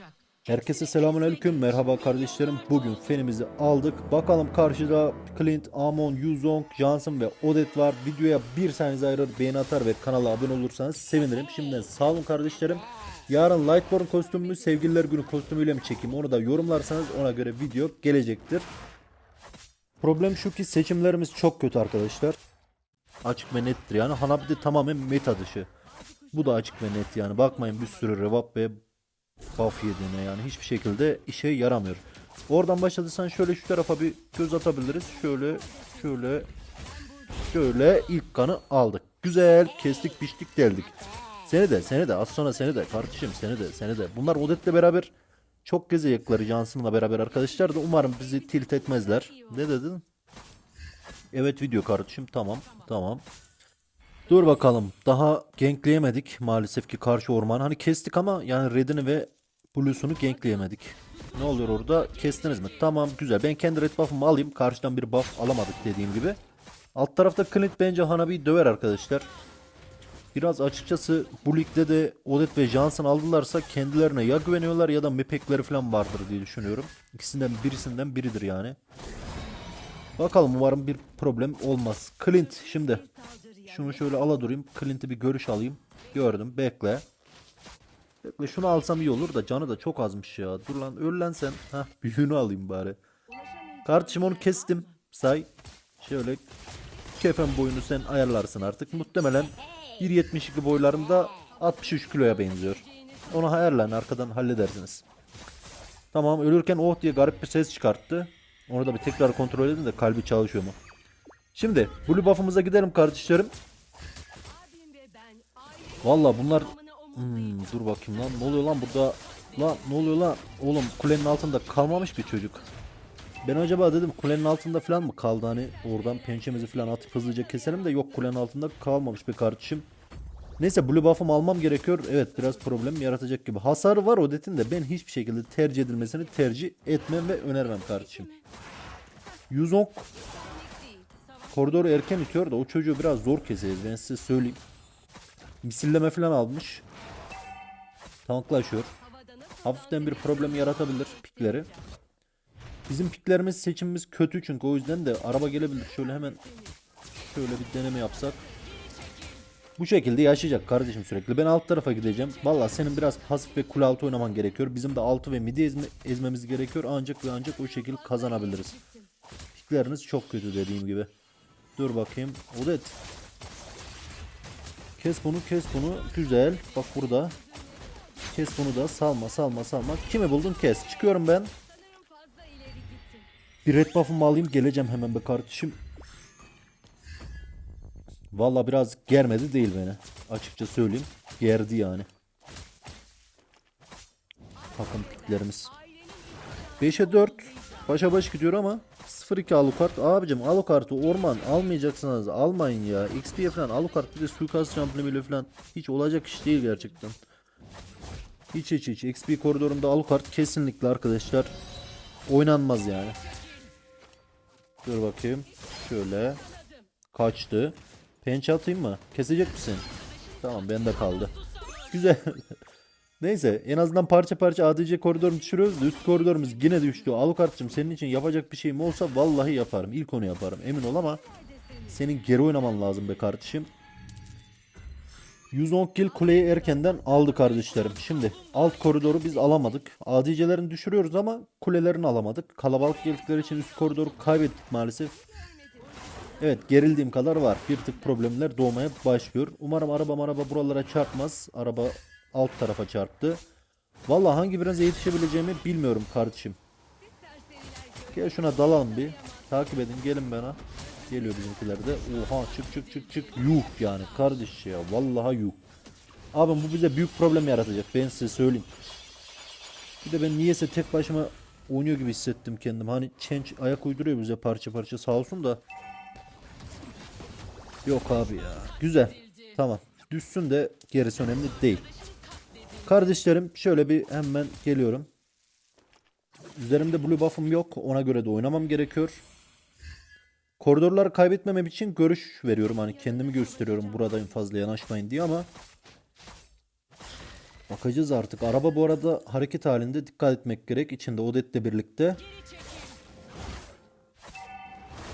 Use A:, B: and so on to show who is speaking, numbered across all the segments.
A: olacak.
B: Herkese selamünaleyküm. Merhaba kardeşlerim. Bugün fenimizi aldık. Bakalım karşıda Clint, Amon, Yuzong, Johnson ve Odet var. Videoya bir saniye ayırır, beğeni atar ve kanala abone olursanız sevinirim. Şimdiden sağ olun kardeşlerim. Yarın Lightborn kostümümü sevgililer günü kostümüyle mi çekeyim onu da yorumlarsanız ona göre video gelecektir. Problem şu ki seçimlerimiz çok kötü arkadaşlar. Açık ve nettir yani. Hanabi de tamamen meta dışı. Bu da açık ve net yani. Bakmayın bir sürü revap ve buff yediğine yani hiçbir şekilde işe yaramıyor. Oradan başladıysan şöyle şu tarafa bir göz atabiliriz. Şöyle şöyle şöyle ilk kanı aldık. Güzel kestik biçtik deldik. Seni de seni de az sonra seni de kardeşim seni de seni de. Bunlar Odet'le beraber çok gezecekler Johnson'la beraber arkadaşlar da umarım bizi tilt etmezler. Ne dedin? Evet video kardeşim tamam tamam. Dur bakalım. Daha gankleyemedik maalesef ki karşı orman. Hani kestik ama yani Red'ini ve Blue'sunu gankleyemedik. Ne oluyor orada? Kestiniz mi? Tamam güzel. Ben kendi red buff'ımı alayım. Karşıdan bir buff alamadık dediğim gibi. Alt tarafta Clint bence Hanabi'yi döver arkadaşlar. Biraz açıkçası bu ligde de Odet ve Johnson aldılarsa kendilerine ya güveniyorlar ya da mepekleri falan vardır diye düşünüyorum. İkisinden birisinden biridir yani. Bakalım umarım bir problem olmaz. Clint şimdi. Şunu şöyle ala durayım. Clint'i bir görüş alayım. Gördüm. Bekle. Bekle şunu alsam iyi olur da canı da çok azmış ya. Dur lan öl lan sen. Hah büyüğünü alayım bari. Kardeşim onu kestim. Say. Şöyle kefen boyunu sen ayarlarsın artık. Muhtemelen 1.72 boylarında 63 kiloya benziyor. Onu ayarlayın arkadan halledersiniz. Tamam ölürken oh diye garip bir ses çıkarttı. Onu da bir tekrar kontrol edin de kalbi çalışıyor mu? Şimdi blue buff'ımıza gidelim kardeşlerim. Valla bunlar Hmm, dur bakayım lan. Ne oluyor lan burada? Lan ne oluyor lan? Oğlum kulenin altında kalmamış bir çocuk. Ben acaba dedim kulenin altında falan mı kaldı? Hani oradan pençemizi falan atıp hızlıca keselim de yok kulenin altında kalmamış be kardeşim. Neyse blue buff'ımı almam gerekiyor. Evet biraz problem yaratacak gibi. Hasarı var Odet'in de. Ben hiçbir şekilde tercih edilmesini tercih etmem ve önermem kardeşim. Yuzong koridoru erken itiyor da o çocuğu biraz zor keseriz ben size söyleyeyim misilleme falan almış tanklaşıyor. Hafiften bir problem yaratabilir pikleri. Bizim piklerimiz seçimimiz kötü çünkü o yüzden de araba gelebilir. Şöyle hemen şöyle bir deneme yapsak. Bu şekilde yaşayacak kardeşim sürekli. Ben alt tarafa gideceğim. Valla senin biraz pasif ve kule altı oynaman gerekiyor. Bizim de altı ve midi ezme, ezmemiz gerekiyor. Ancak ve ancak o şekilde kazanabiliriz. Pikleriniz çok kötü dediğim gibi. Dur bakayım. Odet. Kes bunu kes bunu. Güzel. Bak burada. Kes bunu da salma salma salma. Kimi buldun kes. Çıkıyorum ben. Bir red buff'ımı alayım geleceğim hemen be kardeşim. Valla biraz germedi değil beni. Açıkça söyleyeyim. Gerdi yani. Takım piklerimiz. 5'e 4. Başa baş gidiyor ama 0-2 Alucard. Abicim Alucard'ı orman almayacaksınız. Almayın ya. XP falan Alucard bir de suikast şampiyonu falan. Hiç olacak iş değil gerçekten. Hiç hiç hiç. XP koridorunda Alucard kesinlikle arkadaşlar oynanmaz yani. Dur bakayım. Şöyle. Kaçtı. Pençe atayım mı? Kesecek misin? Tamam bende kaldı. Güzel. Neyse en azından parça parça ADC koridorunu düşürüyoruz üst koridorumuz yine düştü. Alucard'cığım senin için yapacak bir şeyim olsa vallahi yaparım. İlk onu yaparım emin ol ama senin geri oynaman lazım be kardeşim. 110 kill kuleyi erkenden aldı kardeşlerim. Şimdi alt koridoru biz alamadık. ADC'lerini düşürüyoruz ama kulelerini alamadık. Kalabalık geldikleri için üst koridoru kaybettik maalesef. Evet gerildiğim kadar var. Bir tık problemler doğmaya başlıyor. Umarım araba araba buralara çarpmaz. Araba alt tarafa çarptı. Vallahi hangi birinize yetişebileceğimi bilmiyorum kardeşim. Gel şuna dalalım bir. Takip edin gelin bana. Geliyor bizimkiler de. Oha çık çık çık çık. Yuh yani kardeş ya. Vallahi yuh. Abim bu bize büyük problem yaratacak. Ben size söyleyeyim. Bir de ben niyeyse tek başıma oynuyor gibi hissettim kendim. Hani Change ayak uyduruyor bize parça parça sağ olsun da. Yok abi ya. Güzel. Tamam. Düşsün de gerisi önemli değil. Kardeşlerim şöyle bir hemen geliyorum. Üzerimde blue buff'ım yok. Ona göre de oynamam gerekiyor. Koridorları kaybetmemem için görüş veriyorum. Hani kendimi gösteriyorum buradayım fazla yanaşmayın diye ama Bakacağız artık. Araba bu arada hareket halinde dikkat etmek gerek. İçinde Odette'le birlikte.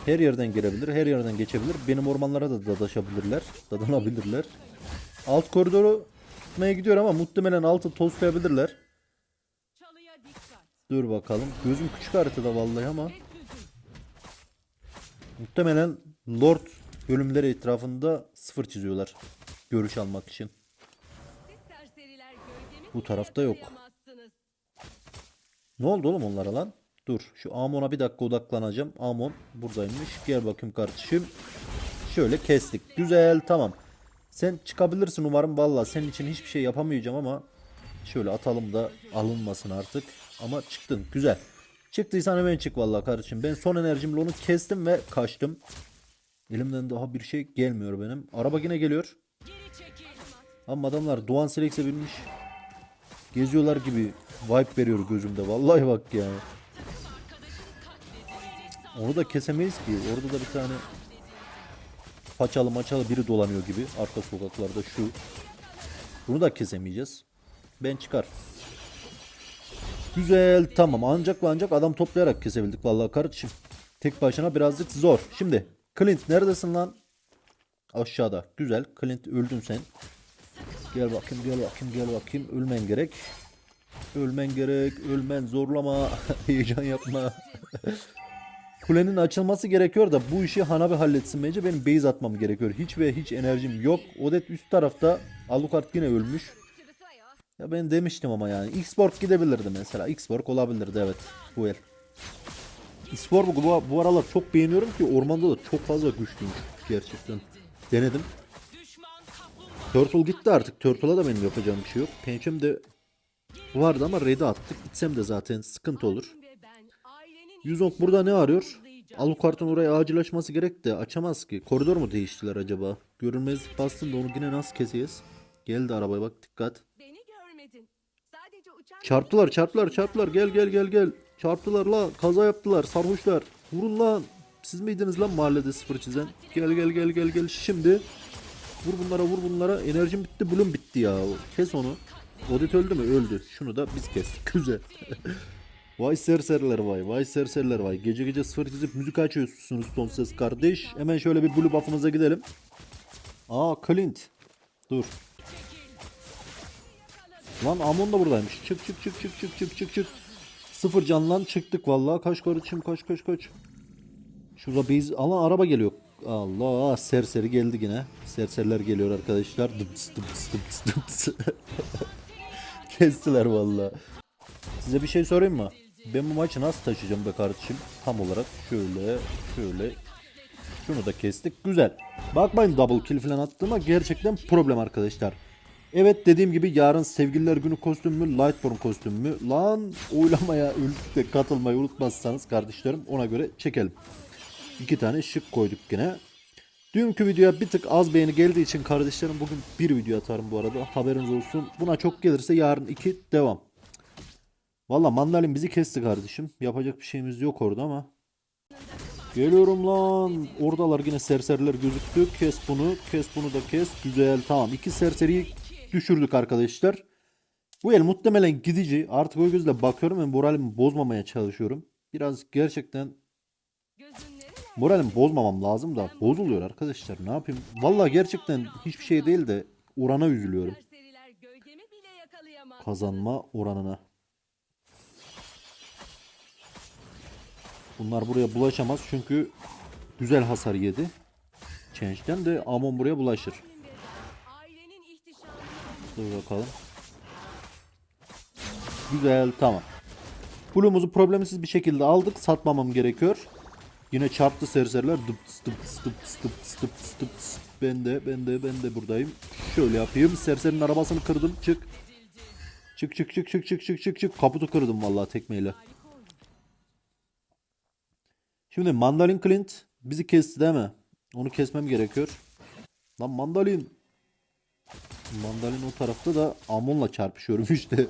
B: Her yerden girebilir, her yerden geçebilir. Benim ormanlara da dadaşabilirler, dadanabilirler. Alt koridoru tutmaya gidiyor ama muhtemelen altı.
A: Çalıya dikkat.
B: Dur bakalım. Gözüm küçük haritada vallahi ama. Muhtemelen Lord bölümleri etrafında sıfır çiziyorlar. Görüş almak için. Bu tarafta yok. Ne oldu oğlum onlara lan? Dur şu Amon'a bir dakika odaklanacağım. Amon buradaymış. Gel bakayım kardeşim. Şöyle kestik. Güzel tamam. Sen çıkabilirsin umarım. Valla senin için hiçbir şey yapamayacağım ama şöyle atalım da alınmasın artık. Ama çıktın. Güzel. Çıktıysan hemen çık valla kardeşim. Ben son enerjimle onu kestim ve kaçtım. Elimden daha bir şey gelmiyor benim. Araba yine geliyor. Ama adamlar Doğan Selex'e binmiş. Geziyorlar gibi vibe veriyor gözümde. Vallahi bak ya. Onu da kesemeyiz ki. Orada da bir tane paçalı maçalı biri dolanıyor gibi. Arka sokaklarda şu. Bunu da kesemeyeceğiz. Ben çıkar. Güzel tamam ancak ve ancak adam toplayarak kesebildik vallahi kardeşim. Tek başına birazcık zor. Şimdi Clint neredesin lan? Aşağıda. Güzel. Clint öldün sen. Gel bakayım gel bakayım gel bakayım. Ölmen gerek. Ölmen gerek. Ölmen zorlama. Heyecan yapma. Kulenin açılması gerekiyor da bu işi Hanabi halletsin bence. Benim base atmam gerekiyor. Hiç ve hiç enerjim yok. Odet üst tarafta. Alucard yine ölmüş. Ya ben demiştim ama yani. X-Borg gidebilirdi mesela. X-Borg olabilirdi evet. Bu el. X-Borg'u bu, bu aralar çok beğeniyorum ki ormanda da çok fazla güçlüymüş gerçekten. Denedim. Turtle gitti artık. Turtle'a da benim yapacağım bir şey yok. Pençem de vardı ama red'i attık. Gitsem de zaten sıkıntı olur.
A: Abim ve ben ailenin
B: Yuzong burada ne arıyor? Alucard'ın oraya acil açması gerek de açamaz ki. Koridor mu değiştiler acaba? Görünmezlik bastın da onu yine nasıl keseceğiz? Geldi arabaya bak dikkat. Çarptılar çarptılar çarptılar gel gel gel gel. Çarptılar la kaza yaptılar sarhoşlar. Vurun lan. Siz miydiniz lan mahallede sıfır çizen? Gel gel gel gel gel şimdi. Vur bunlara vur bunlara. Enerjim bitti bulun bitti ya. Kes onu. Odit öldü mü? Öldü. Şunu da biz kestik. Güzel. Vay serseriler vay. Vay serseriler vay. Gece gece sıfır çizip müzik açıyorsunuz son ses kardeş. Hemen şöyle bir blue buff'ımıza gidelim. Aa Clint. Dur. Lan Amon da buradaymış. Çık çık çık çık çık çık çık çık. Sıfır canlan çıktık vallahi. Kaç kardeşim kaç kaç kaç. Şurada biz alan araba geliyor. Allah serseri geldi yine. Serseriler geliyor arkadaşlar. Dıps dıps dıps dıps. Kestiler vallahi. Size bir şey sorayım mı? Ben bu maçı nasıl taşıyacağım be kardeşim? Tam olarak şöyle şöyle şunu da kestik. Güzel. Bakmayın double kill falan attığıma gerçekten problem arkadaşlar. Evet dediğim gibi yarın sevgililer günü kostümü Lightborn kostümü. Lan oylamaya ülkede katılmayı unutmazsanız kardeşlerim ona göre çekelim. İki tane şık koyduk yine. Dünkü videoya bir tık az beğeni geldiği için kardeşlerim bugün bir video atarım bu arada. Haberiniz olsun. Buna çok gelirse yarın iki devam. Valla mandalin bizi kesti kardeşim. Yapacak bir şeyimiz yok orada ama. Geliyorum lan. Oradalar yine serseriler gözüktü. Kes bunu. Kes bunu da kes. Güzel tamam. İki serseriyi düşürdük arkadaşlar. Bu el muhtemelen gidici. Artık o gözle bakıyorum ve moralimi bozmamaya çalışıyorum. Biraz gerçekten moralimi bozmamam lazım da bozuluyor arkadaşlar. Ne yapayım? Vallahi gerçekten hiçbir şey değil de orana üzülüyorum. Kazanma oranına. Bunlar buraya bulaşamaz çünkü güzel hasar yedi. Change'den de Amon buraya bulaşır. Dur bakalım. Güzel tamam. Blue'umuzu problemsiz bir şekilde aldık. Satmamam gerekiyor. Yine çarptı serseriler. Dıps dıps dıps dıps dıps dıps. Ben de ben de ben de buradayım. Şöyle yapayım. Serserinin arabasını kırdım. Çık. Çık çık çık çık çık çık çık çık. Kaputu kırdım vallahi tekmeyle. Şimdi Mandalin Clint bizi kesti değil mi? Onu kesmem gerekiyor. Lan Mandalin. Mandalin o tarafta da Amon'la çarpışıyorum işte.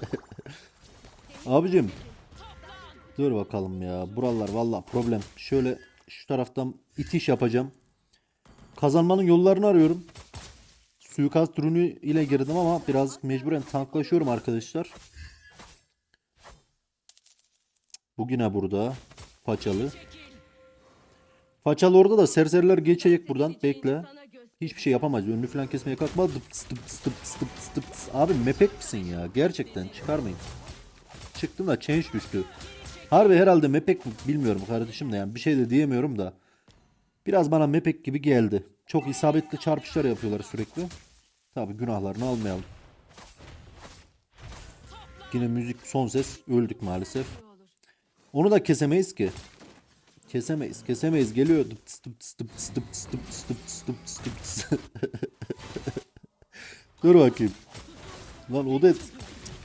B: Abicim. Dur bakalım ya. Buralar valla problem. Şöyle şu taraftan itiş yapacağım. Kazanmanın yollarını arıyorum. suikast ürünü ile girdim ama biraz mecburen tanklaşıyorum arkadaşlar. Bugüne burada. Façalı. Façalı orada da serseriler geçecek buradan. Bekle. Hiçbir şey yapamaz. Önünü falan kesmeye kalkma. Dıp tıs dıp tıs dıp tıs dıp tıs dıp tıs. Abi mepek misin ya? Gerçekten çıkarmayın. Çıktım da change düştü. Harbi herhalde mepek mi bilmiyorum kardeşim de yani bir şey de diyemiyorum da. Biraz bana mepek gibi geldi. Çok isabetli çarpışlar yapıyorlar sürekli. Tabi günahlarını almayalım. Yine müzik son ses öldük maalesef. Onu da kesemeyiz ki. Kesemeyiz, kesemeyiz. Geliyor. Dur bakayım. Lan Odet.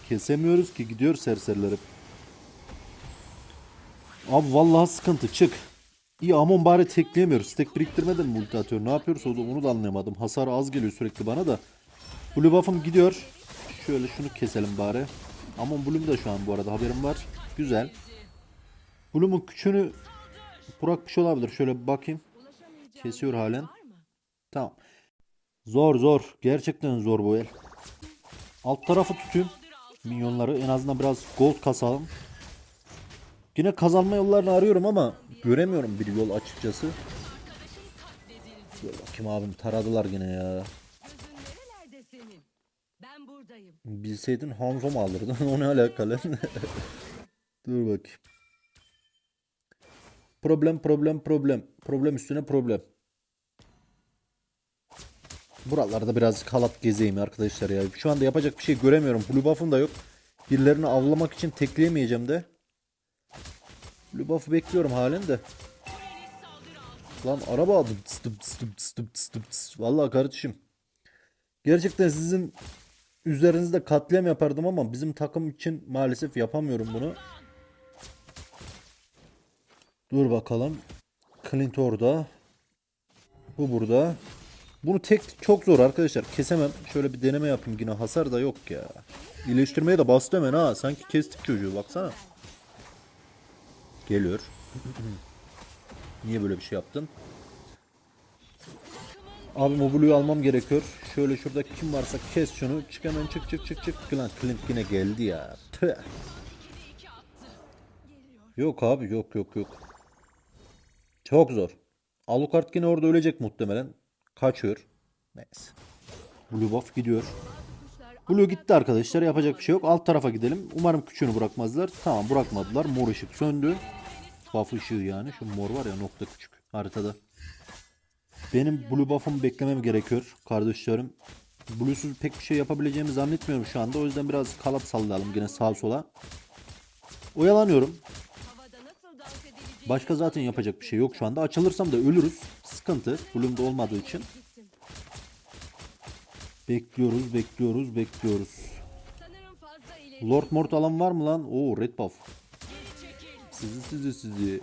B: Kesemiyoruz ki gidiyor serseriler hep. Abi vallahi sıkıntı çık. İyi Amon bari tekleyemiyoruz. Stack biriktirmeden mi atıyor? Ne da onu da anlayamadım. Hasar az geliyor sürekli bana da. Blue buff'ım gidiyor. Şöyle şunu keselim bari. Amon Bloom da şu an bu arada haberim var. Güzel. Bloom'un küçüğünü bırakmış olabilir. Şöyle bir bakayım. Kesiyor halen. Tamam. Zor zor. Gerçekten zor bu el. Alt tarafı tutayım. Minyonları. En azından biraz gold kasalım. Yine kazanma yollarını arıyorum ama göremiyorum bir yol açıkçası. Dur bakayım abim taradılar yine ya. Bilseydin Hanzo mu alırdın? o ne alakalı? Dur bakayım. Problem problem problem. Problem üstüne problem. Buralarda biraz halat gezeyim arkadaşlar ya. Şu anda yapacak bir şey göremiyorum. Blue buff'um da yok. Birilerini avlamak için tekleyemeyeceğim de. Blue buff'ı bekliyorum halen de. Lan araba aldım. Vallahi kardeşim. Gerçekten sizin üzerinizde katliam yapardım ama bizim takım için maalesef yapamıyorum bunu. Dur bakalım. Clint orada. Bu burada. Bunu tek çok zor arkadaşlar. Kesemem. Şöyle bir deneme yapayım yine. Hasar da yok ya. İyileştirmeye de bastı hemen ha. Sanki kestik çocuğu baksana. Geliyor. Niye böyle bir şey yaptın? Abi Blue'yu almam gerekiyor. Şöyle şurada kim varsa kes şunu. Çık hemen çık çık çık çık. Lan Clint yine geldi ya. Tüh. Yok abi yok yok yok. Çok zor. Alucard yine orada ölecek muhtemelen. Kaçıyor. Neyse. Blue buff gidiyor. Blue gitti arkadaşlar. Yapacak bir şey yok. Alt tarafa gidelim. Umarım küçüğünü bırakmazlar. Tamam bırakmadılar. Mor ışık söndü. Buff ışığı yani. Şu mor var ya nokta küçük haritada. Benim blue buff'ımı beklemem gerekiyor kardeşlerim. Blue'suz pek bir şey yapabileceğimi zannetmiyorum şu anda. O yüzden biraz kalat sallayalım yine sağa sola. Oyalanıyorum. Başka zaten yapacak bir şey yok şu anda. Açılırsam da ölürüz. Sıkıntı. Bloom'da olmadığı için. Bekliyoruz, bekliyoruz, bekliyoruz. Lord Mort alan var mı lan? Oo red buff. Sizi sizi sizi.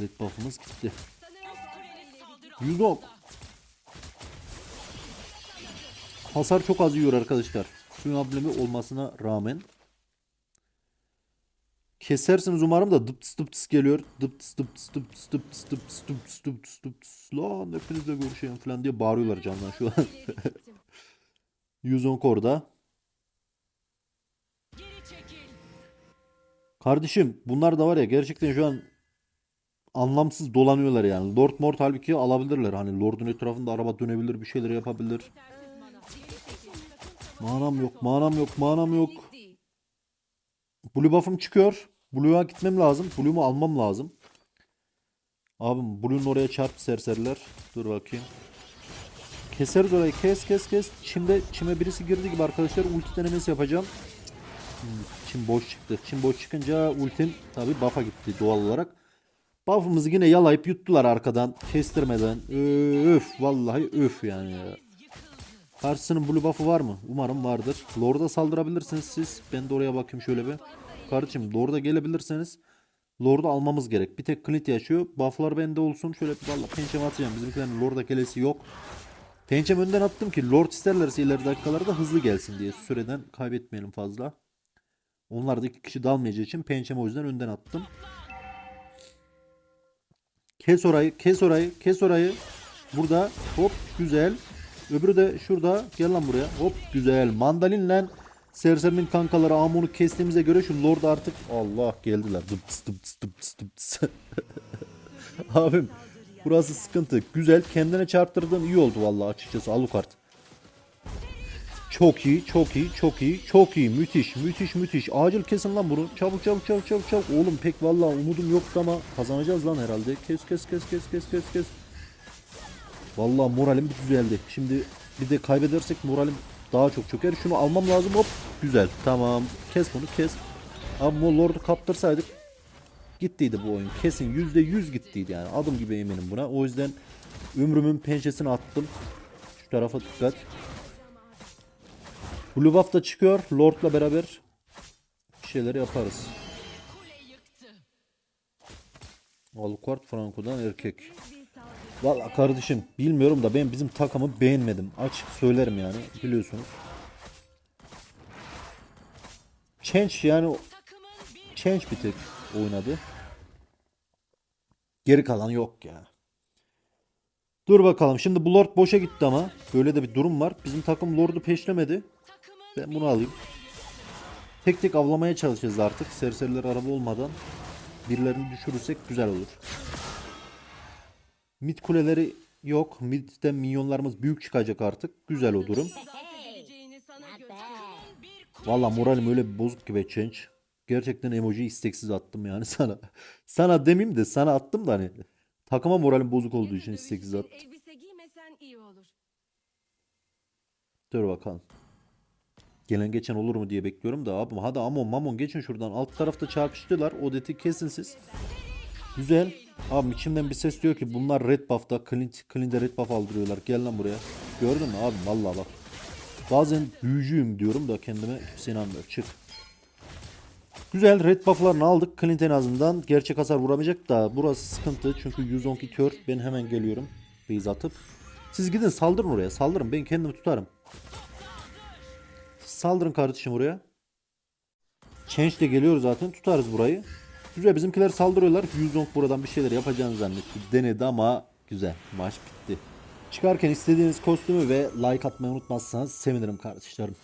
B: Red buff'ımız gitti. 110. Hasar çok az yiyor arkadaşlar. Suyun ablemi olmasına rağmen. Kesersiniz umarım da dıp tıs dıp tıs geliyor. Dıp tıs dıp tıs dıp tıs dıp tıs dıp tıs dıp tıs dıp tıs dıp tıs. Lan hepinizle görüşeyim falan diye bağırıyorlar candan şu an.
A: İleri gittim.
B: 110 korda. Kardeşim bunlar da var ya gerçekten şu an anlamsız dolanıyorlar yani. Lord Mort halbuki alabilirler. Hani Lord'un etrafında araba dönebilir, bir şeyler yapabilir. Manam yok, manam yok, manam yok. Blue buff'ım çıkıyor. Blue'ya gitmem lazım. Blue'umu almam lazım. Abim Blue'nun oraya çarp serseriler. Dur bakayım. Keseriz orayı. Kes kes kes. Çimde çime birisi girdi gibi arkadaşlar. Ulti denemesi yapacağım. Hmm, Çim boş çıktı. Çim boş çıkınca ultim tabi buff'a gitti doğal olarak. Buff'ımızı yine yalayıp yuttular arkadan. Kestirmeden. Öf vallahi öf yani ya. Karşısının blue buff'ı var mı? Umarım vardır. Lord'a saldırabilirsiniz siz. Ben de oraya bakayım şöyle bir. Kardeşim Lord'a gelebilirseniz Lord'u almamız gerek. Bir tek Clint yaşıyor. Buff'lar bende olsun. Şöyle bir valla pençeme atacağım. Bizimkilerin Lord'a gelesi yok. Pençem önden attım ki Lord isterlerse ileri dakikalarda hızlı gelsin diye. Süreden kaybetmeyelim fazla. Onlar da iki kişi dalmayacağı için pençemi o yüzden önden attım. Kes orayı, kes orayı, kes orayı. Burada hop güzel. Öbürü de şurada. Gel lan buraya. Hop güzel. Mandalinle Serserinin kankaları Amon'u kestiğimize göre şu Lord artık Allah geldiler. Abim burası sıkıntı. Güzel. Kendine çarptırdığın iyi oldu vallahi açıkçası. Alucard. Çok iyi, çok iyi, çok iyi, çok iyi. Müthiş, müthiş, müthiş. Acil kesin lan bunu. Çabuk, çabuk, çabuk, çabuk, çabuk. Oğlum pek vallahi umudum yoktu ama kazanacağız lan herhalde. Kes, kes, kes, kes, kes, kes, kes. Vallahi moralim bir düzeldi. Şimdi bir de kaybedersek moralim daha çok çöker. Şunu almam lazım. Hop. Güzel. Tamam. Kes bunu, kes. Ama Lord'u kaptırsaydık gittiydi bu oyun. Kesin yüzde yüz gittiydi yani. Adım gibi eminim buna. O yüzden ömrümün pençesini attım. Şu tarafa dikkat. Blue buff da çıkıyor. Lord'la beraber bir şeyler yaparız. Alucard Franco'dan erkek. Valla kardeşim bilmiyorum da ben bizim takımı beğenmedim. Açık söylerim yani biliyorsunuz. Change yani Change bir tek oynadı. Geri kalan yok ya. Dur bakalım. Şimdi bu Lord boşa gitti ama. Böyle de bir durum var. Bizim takım Lord'u peşlemedi. Ben bunu alayım. Tek tek avlamaya çalışacağız artık. Serseriler araba olmadan. Birilerini düşürürsek güzel olur. Mid kuleleri yok. Mid'de minyonlarımız büyük çıkacak artık. Güzel o durum. Valla moralim öyle bir bozuk ki be Change. Gerçekten emoji isteksiz attım yani sana. Sana demeyeyim de sana attım da hani. Takıma moralim bozuk olduğu için isteksiz attım. Dur bakalım. Gelen geçen olur mu diye bekliyorum da abim hadi Amon Mamon geçin şuradan. Alt tarafta çarpıştılar. Odet'i kesin siz. Güzel. Abi içimden bir ses diyor ki bunlar red buff'ta. Clint, Clint'e red buff aldırıyorlar. Gel lan buraya. Gördün mü abi vallahi bak. Bazen büyücüyüm diyorum da kendime kimse inanmıyor. Çık. Güzel red buff'larını aldık. Clint en azından gerçek hasar vuramayacak da burası sıkıntı. Çünkü 112 kör. Ben hemen geliyorum. Base atıp. Siz gidin saldırın oraya. Saldırın. Ben kendimi tutarım. Saldırın kardeşim oraya. Change de geliyor zaten. Tutarız burayı. Güzel bizimkiler saldırıyorlar. 110 buradan bir şeyler yapacağını zannetti. Denedi ama güzel. Maç bitti. Çıkarken istediğiniz kostümü ve like atmayı unutmazsanız sevinirim kardeşlerim.